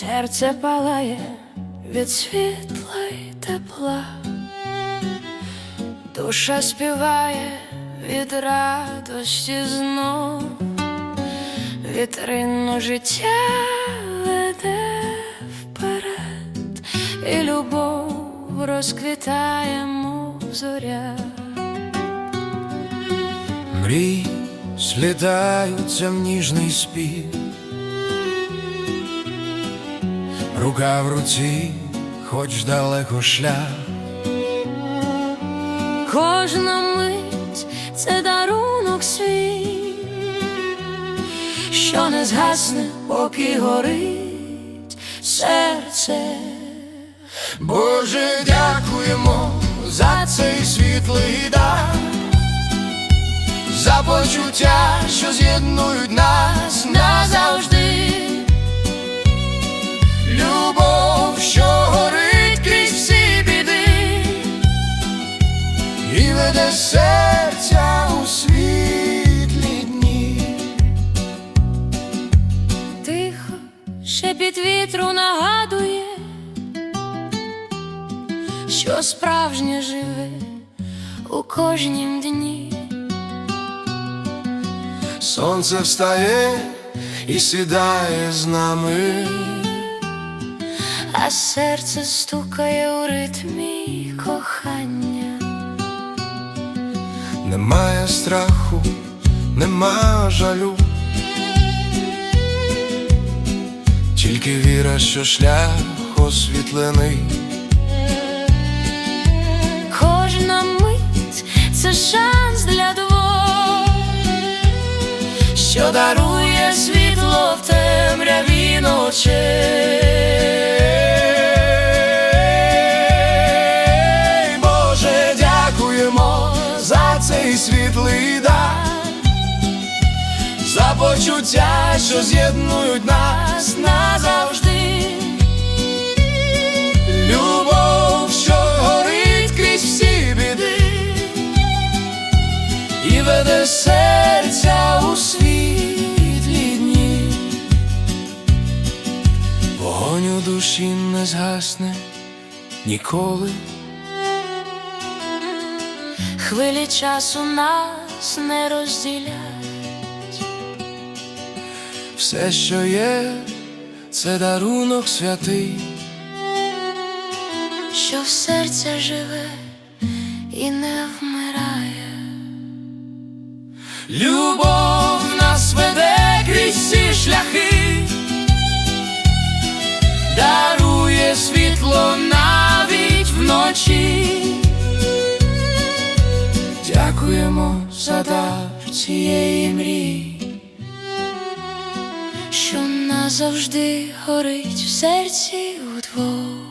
Серце палає від світла й тепла, душа співає від радості знов, вітрину життя веде вперед, і любов розквітає, мов зоря. Мрій слітаються в ніжний спів, рука в руці, хоч далеко шлях, Кожна мить це дарунок свій, що не згасне, поки горить серце. Боже, дякуємо за цей світлий дар, за почуття, що з'єднують нас назавжди. Шепіт вітру нагадує, що справжнє живе у кожнім дні. Сонце встає і сідає з нами, а серце стукає у ритмі кохання. немає страху, нема жалю, тільки віра, що шлях освітлений. Кожна мить це шанс для двох, що дарує світло в темряві ночей. За почуття, що з'єднують нас назавжди. Любов, що горить крізь всі біди, і веде серця у світлі дні. Вогонь у душі не згасне ніколи. Хвилі часу нас не розділять. Все, що є, це дарунок святий. що в серця живе і не вмирає. Любов нас веде крізь всі шляхи, дарує світло навіть вночі. Дякуємо за дар цієї мрії, що назавжди горить в серці удвох.